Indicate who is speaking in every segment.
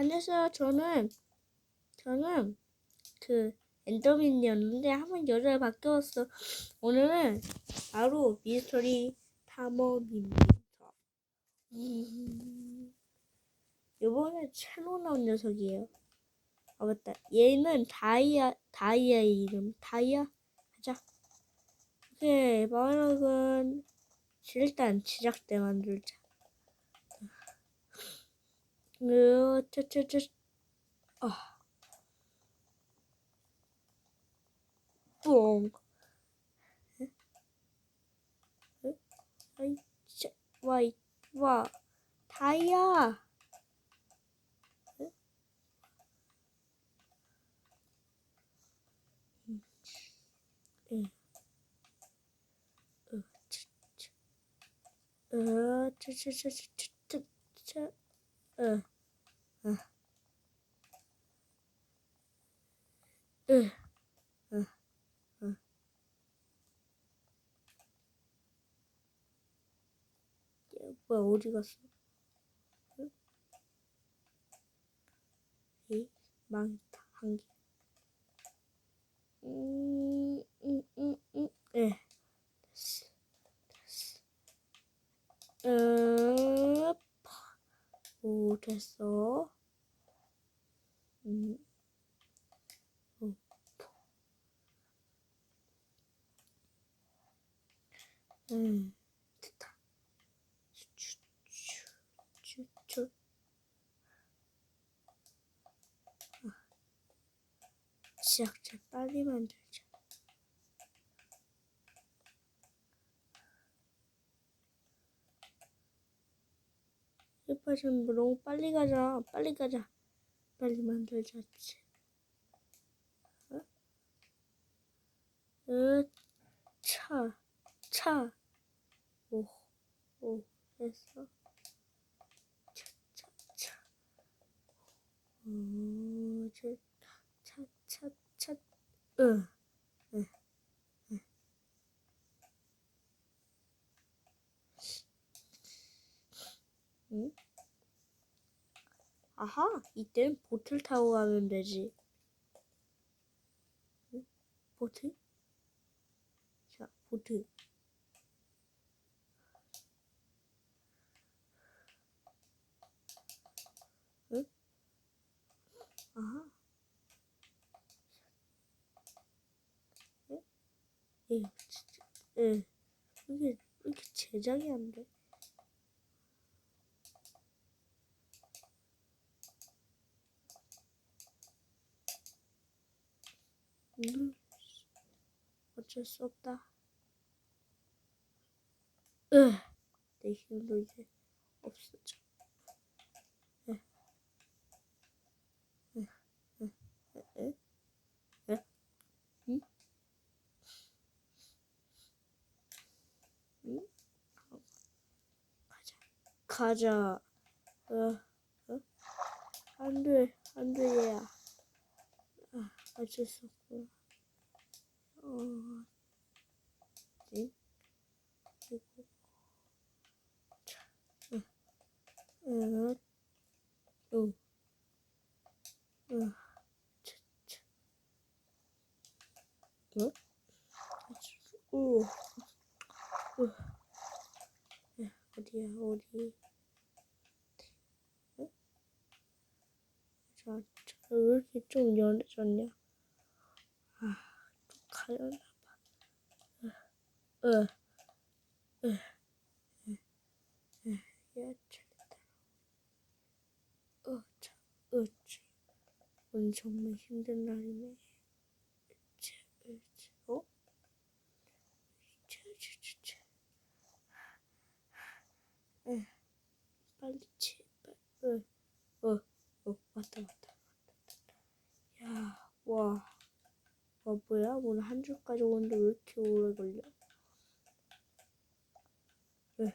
Speaker 1: 안녕하세요. 저는 저는 그 엔더맨이었는데 한번 여자로 바뀌었어. 오늘은 바로 미스터리 탐험입니다. 음, 이번에 새로 나온 녀석이에요. 아 맞다. 얘는 다이아 다이아의 이름 다이아 하자. 오케이 마지막은 일단 시작대 만들자. 으, 짜짜짜, 아? 에? 아이, 짜, 와이, 와, 다이아. 으, 차, 차. 으, 차, 차, 차, 차, 차, 으. 으. 으. 얘 뭐야 어디 갔어? 응? 이 망타 한 개. 음, 음, 음, 음, 예. 됐어, 됐어. 으, 파. 오, 됐어. 음. 오, 포. 음, 됐다. 쭈. 아, 시작자 빨리 만들자. 지금 너무 빨리 가자. 빨리 가자. 빨리 만들자. 어? 으, 차, 차. 오, 오, 됐어. 차, 차, 차. 오, 차, 차, 차, 차. 으, 으, 으. 응? 아하, 이땐 보트를 타고 가면 되지. 응? 보트? 자, 보트. 응? 아하. 응? 예, 진짜, 예. 이게, 이렇게 제작이 안 돼. 음, 어쩔 수 없다. 으, 내 힘도 이제 없어져. 으, 으, 으, 으, 으, 으, 응? 응? 어, 가자. 가자. 어, 어? 안 돼, 안 돼, 얘야. 아, 어쩔 수 없구나. 어, 지 그리고, 자, 응, 응, 응, 응, 차, 차, 응? 오, 오, 야, 어디야, 어디? 응? 자, 자, 왜 이렇게 좀 연해졌냐? 아, 또 가려나 봐. 으, 으, 으, 으, 야, 잘했다. 어, 참, 어, 참. 오늘 정말 힘든 날이네. 차, 으, 차, 어? 차, 차, 차, 차. 에, 빨리 제발. 어, 어, 어, 왔다, 왔다, 왔다. 야, 와. 와, 뭐야? 오늘 한 줄까지 오는데 왜 이렇게 오래 걸려? 에,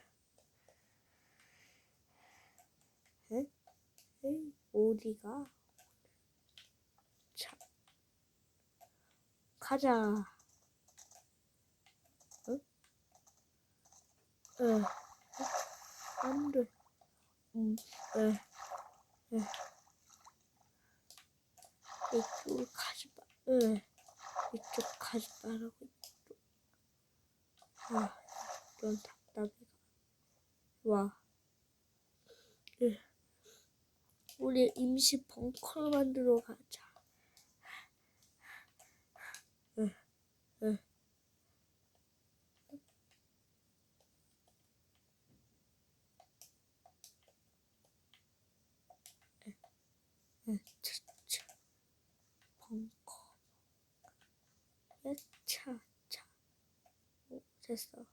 Speaker 1: 에? 에이, 어디가? 참. 가자. 응? 에, 에, 안 돼. 음, 에, 에. 이쪽으로 가지 마. 응. 이쪽. 이쪽. 아, 이런 답답해가. 와. 응. 우리 임시 벙커를 만들어 가자. 응, 응. 응, 차, 차. 벙커. 야, 차, 차. 오, 됐어.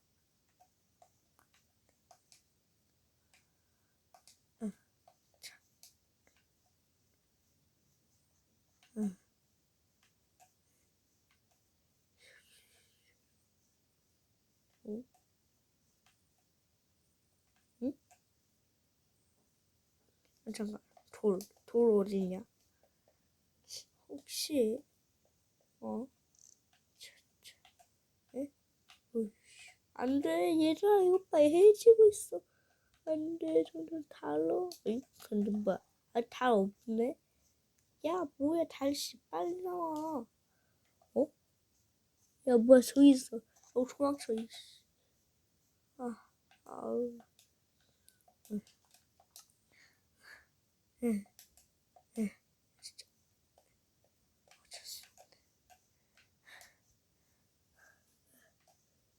Speaker 1: 아, 잠깐, 돌, 돌 어디냐? 혹시, 어? 차, 차. 에? 으이씨. 안 돼, 얘들아, 이것 봐, 해지고 있어. 안 돼, 저는 달러. 응? 근데 뭐야? 아, 달 없네? 야, 뭐야, 달씨, 빨리 나와. 어? 야, 뭐야, 저기 있어. 어, 도망쳐, 이씨. 아, 아우. 응. 응. 응. 진짜. 어쩔 수 없네.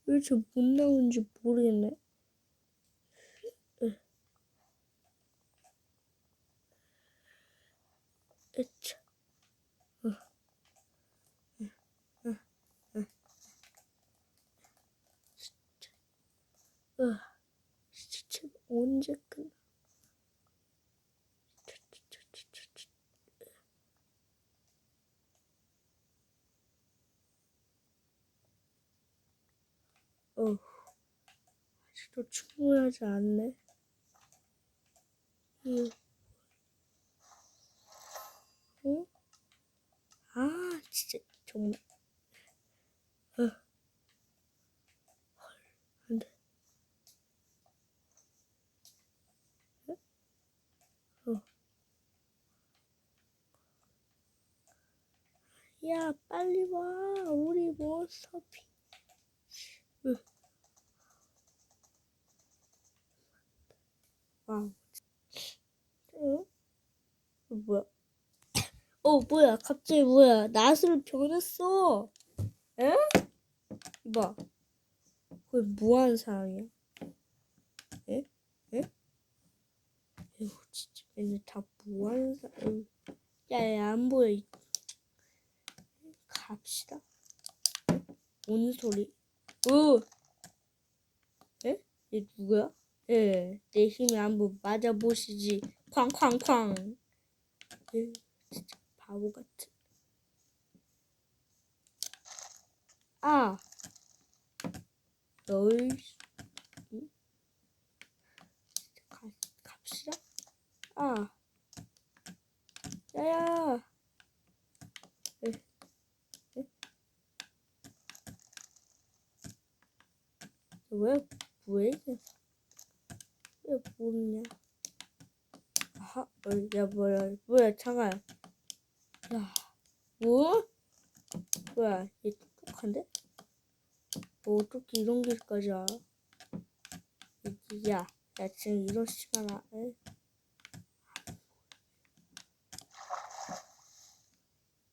Speaker 1: 왜저못 나오는지 모르겠네. 응. 으차. 진짜. 으. 진짜 언제 끝나? 차, 차, 차, 차, 차, 차. 어, 아직도 충분하지 않네. 이, 어? 아, 진짜, 정말. 어. 헐, 안 돼. 어? 어. 야, 빨리 와. 우리 몬스터피. 으. 와. 응? 어, 뭐야? 어, 뭐야? 갑자기 뭐야? 낫으로 변했어. 에? 이봐. 그게 뭐하는 사람이야? 에? 에? 에휴, 진짜. 얘네 다 뭐하는 사람. 야, 야, 안 보여. 이- 갑시다. 뭔 소리? 어? 에? 얘 누구야? 예, 내 힘을 한번 맞아보시지. 쾅쾅쾅. 에, 진짜 바보 같은. 아, 너희, 응? 가, 갑시다. 아, 야야. 왜, 왜 이래? 왜 모르냐? 아하, 어, 야, 뭐야, 뭐야, 잠깐. 야, 뭐? 뭐야, 얘 똑똑한데? 뭐 어떻게 이런 길까지 알아? 이- 야, 야, 지금 이런 시간 안에.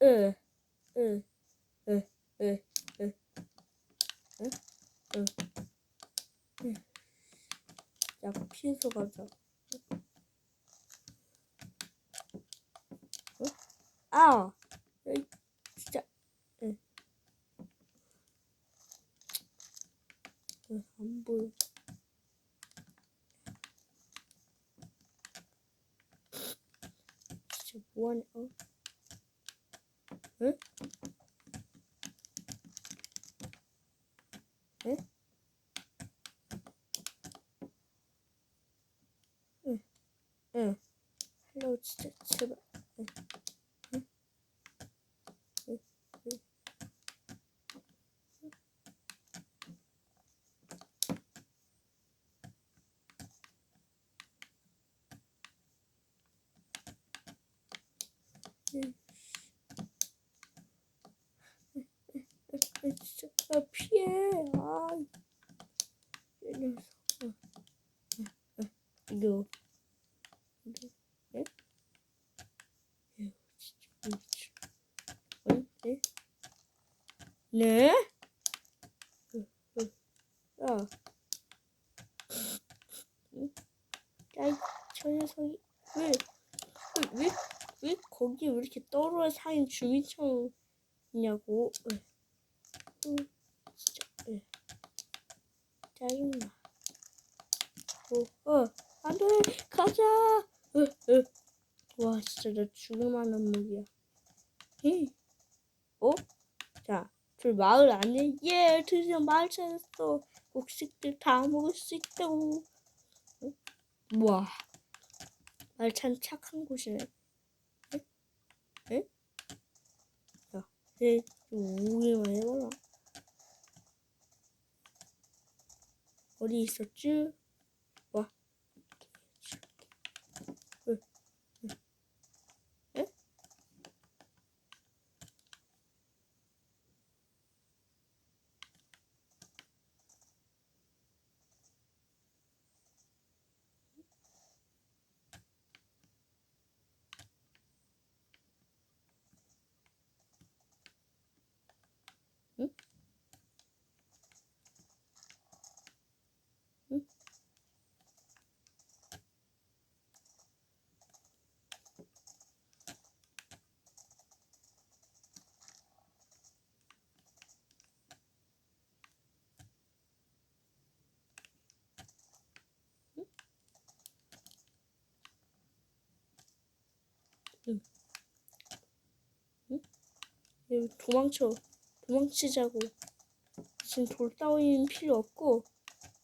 Speaker 1: 에, 에, 에, 에, 에, 에. 야, 피해서 가자. 어? 아! 야, 이- 진짜. 에. 에, 안 보여. 진짜 뭐하냐, 어? 에? 에? 응, 응. 헬로 진짜 제발. 응, 응, 응, 응. 응. 야, 피해. 아, 이 녀석. 어, 어, 어, 이거. 이거, 네? 에휴, 진짜 미치. 어, 네? 네? 어, 어, 야. 응? 야, 이- 저 녀석이 왜, 왜, 왜, 왜 거기 왜 있냐고. 어. 응, 진짜, 예. 짜증나. 어, 어, 안 돼! 가자! 어, 어. 와, 진짜 나 죽을만한 무기야. 히. 어? 자, 둘 마을 안에, 예, 드디어 마을 찾았어. 곡식들 다 먹을 수 있다고. 어? 우와. 마을 참 착한 곳이네. 에? 에? 야, 쟤 우기만 해봐라. 어디 있었지? 도망쳐. 도망치자고. 지금 돌 따위는 필요 없고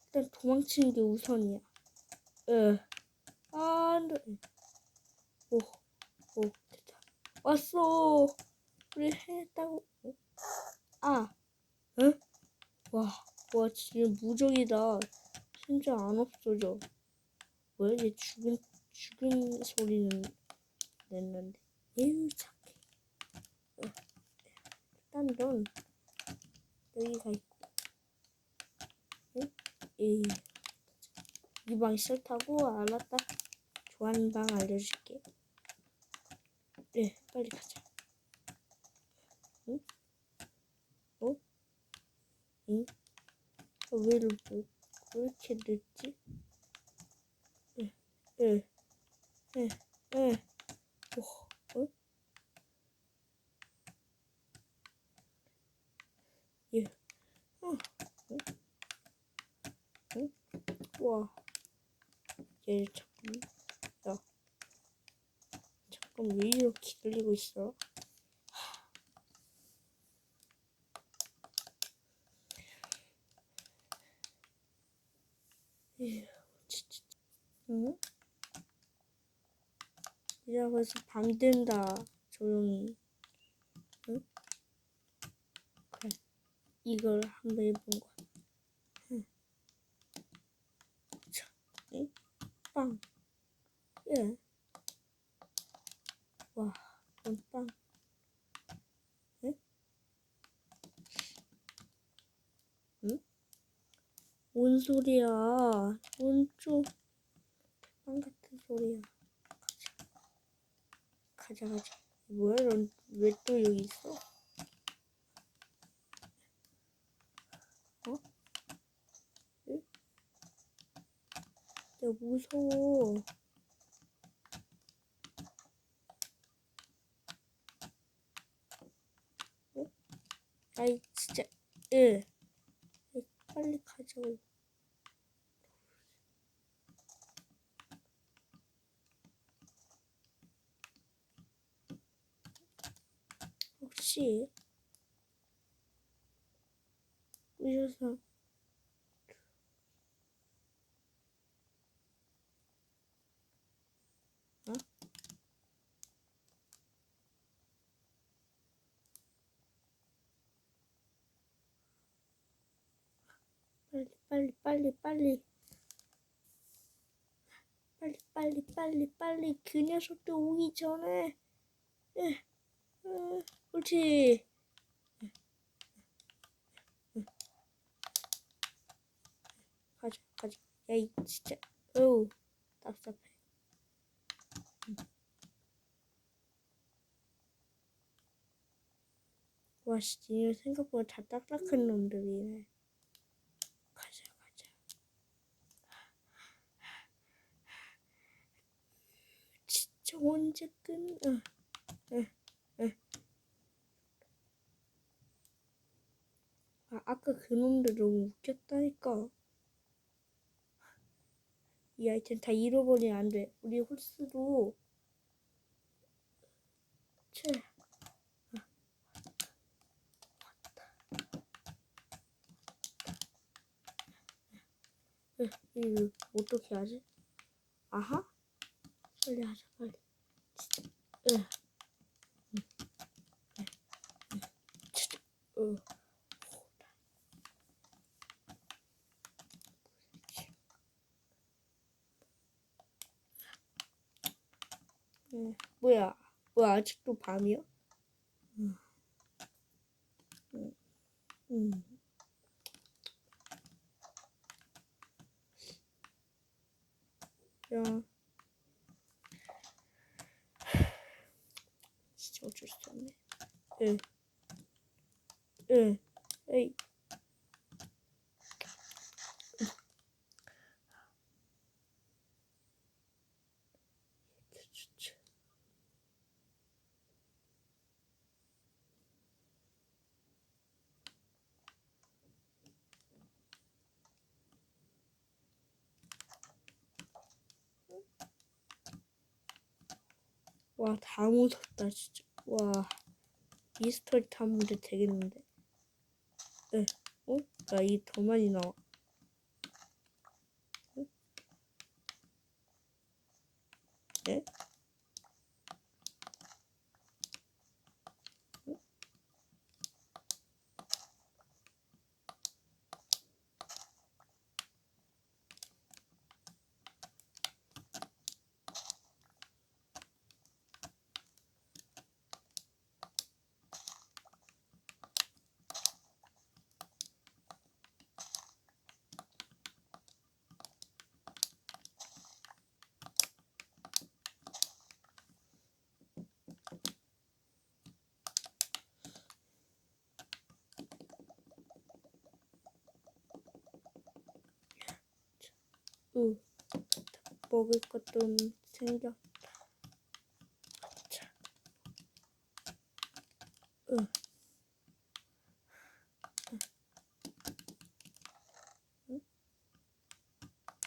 Speaker 1: 일단 도망치는 게 우선이야. 에. 아, 안 돼. 오, 오, 됐다. 왔어. 우리. 어? 아, 응? 와, 와, 진짜 무적이다. 심지어 안 없어져. 뭐야, 얘 죽은, 죽은 소리는 냈는데. 에휴. 어. 넌 여기가 있고. 응? 이, 이 방이 싫다고? 알았다. 좋아하는 방 알려줄게. 네, 빨리 가자. 응? 어? 응? 어, 왜, 이렇게 늦지? 예, 예, 예, 예. 어? 어? 예. 어. 응? 응? 와. 얘 잠깐. 야. 잠깐 왜 이렇게 들리고 있어? 응? 이제 벌써 밤 된다. 조용히. 응? 그래. 이걸 한번 해본 거야. 응. 자, 응? 빵. 예. 와, 이건 빵. 응? 응? 뭔 소리야? 뭔좀 빵 같은 소리야. 가자, 가자. 가자. 뭐야, 넌 왜 또 여기 있어? 어? 응? 야, 무서워. 응? 아이, 진짜, 예. 아이, 빨리 가자고. 혹시 오셔서 어? 빨리 빨리 빨리 빨리 빨리 빨리 빨리 빨리 그 녀석들 오기 전에 예, 어, 옳지. 예, 예, 가자 가자. 야이 진짜. 어우 답답해. 응. 와 씨, 얘 생각보다 다 딱딱한 놈들이네 가자 가자 진짜 언제 끝나. 아, 아까 그놈들 너무 웃겼다니까. 이 아이템 다 잃어버리면 안 돼. 우리 홀스도 채. 이거 어떻게 하지? 아하? 빨리 하자, 빨리. 에. 응. 뭐야? 뭐야, 아직도 밤이야? 응. 응. 응. 야. 진짜 어쩔 수 없네. 응. 응. 에이. 진짜. 와, 다 무섭다, 진짜. 와, 미스터리 탐문제 되겠는데. 에, 어? 야, 이더 많이 나와. 응. 먹을 것도 생겼다. 자. 응. 응. 응?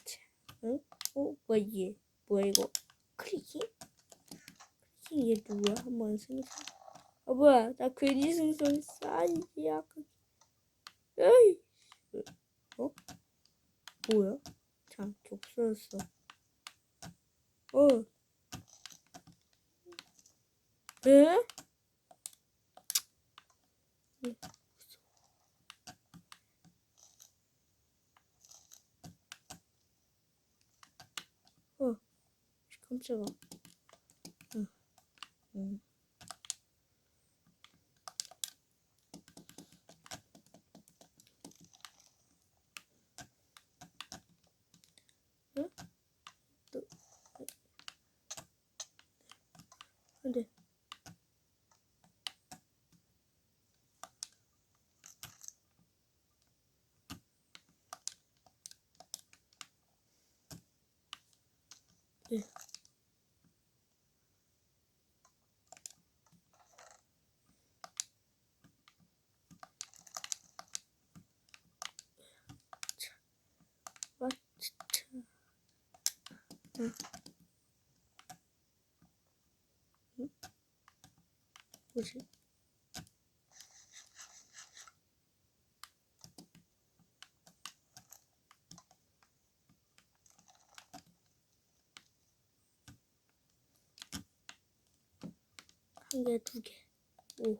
Speaker 1: 자. 응? 어? 뭐야 얘? 뭐야 이거? 클리킹? 클리킹 얘 누구야? 한번 생각. 아 뭐야? 나 괜히 생성했어. 아니야. 그... 에이. 어? 뭐야? 참, 없어졌어. 어. 에? 예, 어. 깜짝아. 응. 응. 응? 또, 안 돼. 네. 자, 와, 진짜. 응. 응? 뭐지? 한 개, 두 개. 오.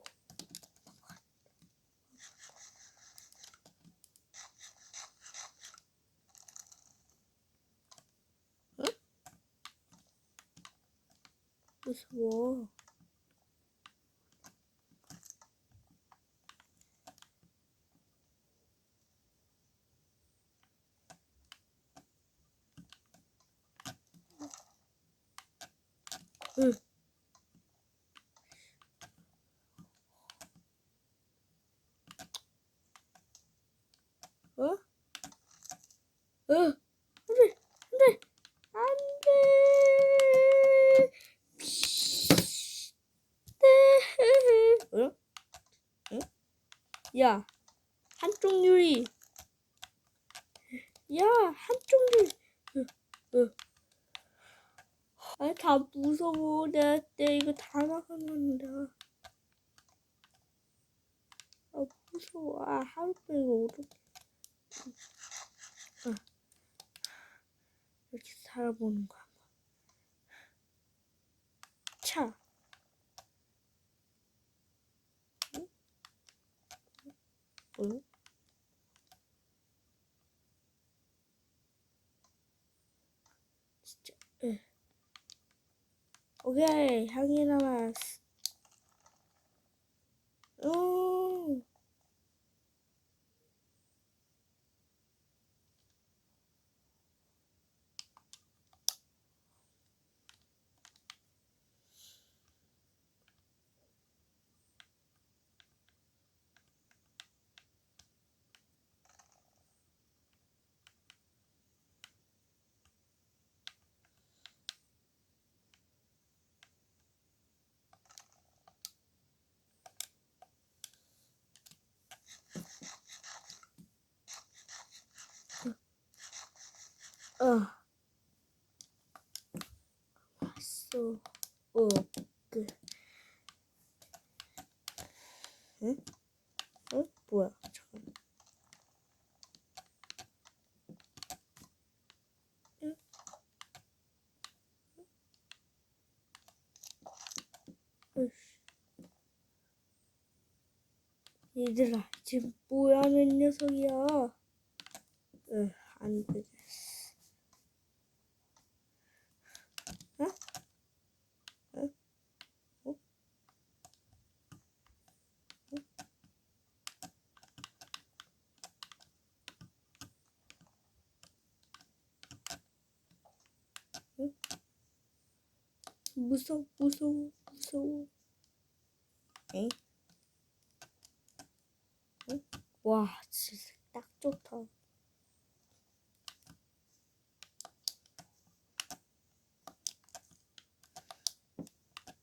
Speaker 1: 무서워. 응. 어? 어? 안 돼, 안 돼, 안 돼. 네. 어? 응? 야, 한쪽 유리. 야, 한쪽 유리. 어, 어. 아, 다 무서워. 내, 내 이거 다 나가는다. 아, 무서워. 아, 하루 종일 이거 어떻게. 아. 이렇게 살아보는 거야. 차. 응? 응? 진짜. 응. 오케이, 향이 남았어. 음. 어. 왔어. 어. 그. 응? 어? 뭐야? 잠깐. 응? 얘들아, 지금 뭐야 하는 녀석이야? 으, 안 되겠 무서워, 무서워, 무서워. 엥? 응? 와, 진짜 딱 좋다.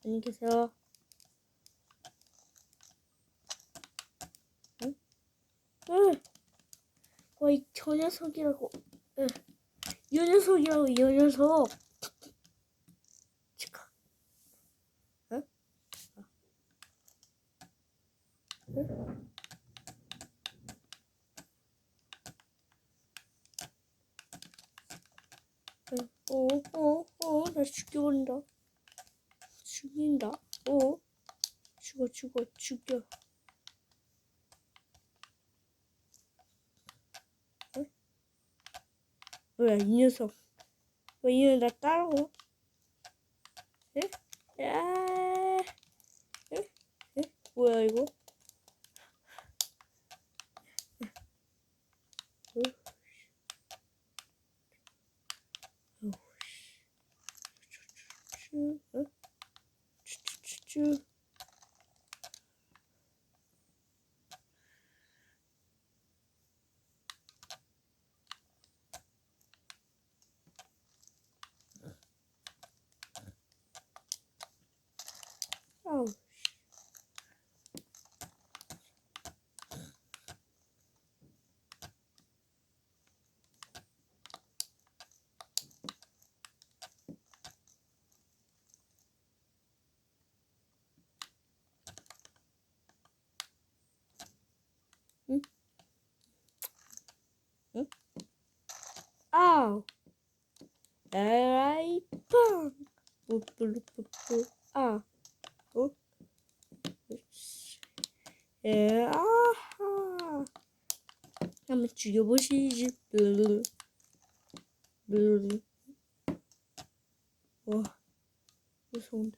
Speaker 1: 안녕히 계세요. 응? 응. 와, 이 저 녀석이라고. 응. 이 녀석이라고, 이 녀석. 치카. 응? 응? 응. 어, 어, 어, 나 죽여버린다. 죽인다. 어? 죽어, 죽여. 응? 뭐야, 이 녀석. 왜이 녀석 나 따라오? 에? 야, 에? 에? 뭐야, 이거? 어? 어, 슈, 어? 쭈쭈쭈쭈. 아우. 응? 응? 아우. 에라이 팡. 뿌뿌뿌뿌. 아. 어? 에, 아하. 한번 죽여보시지. 블루. 블루. 와, 무서운데.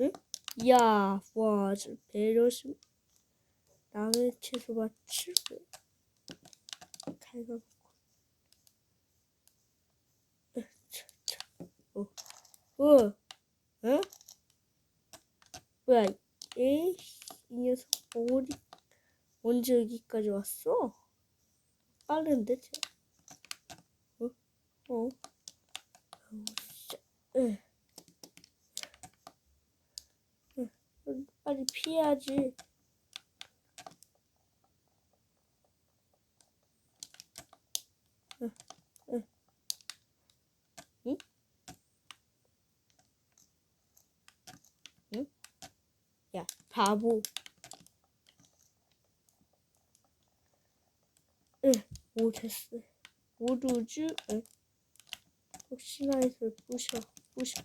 Speaker 1: 응? 야, 와, 저 배려심. 채소 맞추고. 갈가. 어, 어, 응? 뭐야, 에이, 이 녀석 어디, 언제 여기까지 왔어? 빠른데, 쟤. 어, 어, 아우, 진짜, 빨리 피해야지. 야, 바보. 응, 오, 됐어. 우주, 응. 혹시나 해서 부셔, 부셔.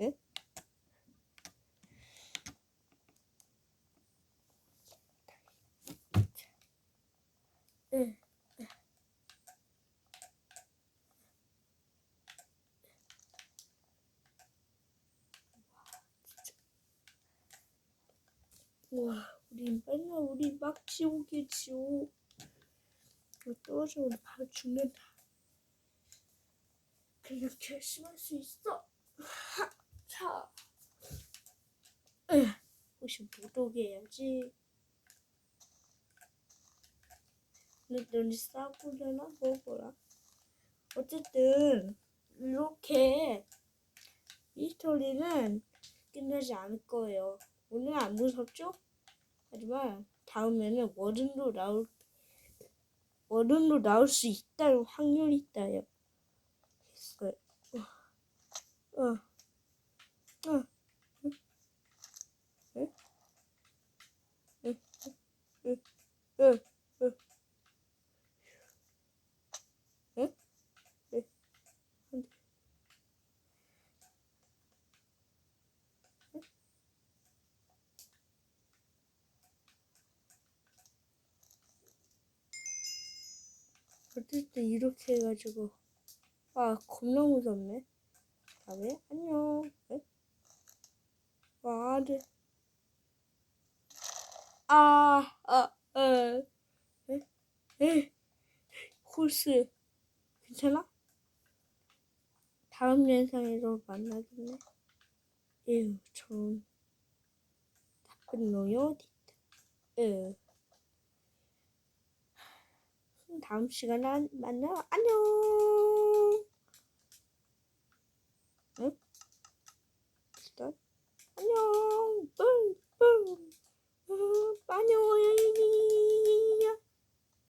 Speaker 1: 응? 응. 와, 우리 맨날 우리 막 지옥에 지옥. 이거 떨어지면 바로 죽는다. 그냥 결심할 수 있어. 하, 자. 으, 혹시 못 오게 해야지. 근데 싸고 되나? 먹어라. 어쨌든, 이렇게 이 스토리는 끝나지 않을 거예요. 오늘 안 무섭죠? 하지만 다음에는 워든도 나올 워든도 나올 수 있다는 확률이 있다요. 어, 어, 어? 응? 응? 응? 응? 응? 안 돼. 어쨌든 이렇게 해가지고. 아 겁나 무섭네. 다음에 안녕. 네? 와 네. 아, 아, 에, 에, 에, 홀스. 괜찮아? 다음 영상에서 만나겠네. 에휴 전 나쁜 놈이 어디 있다 에휴 다음 시간에 안- 만나. 안녕. 응? 일단 안녕. 뿡뿡. 음, 안녕.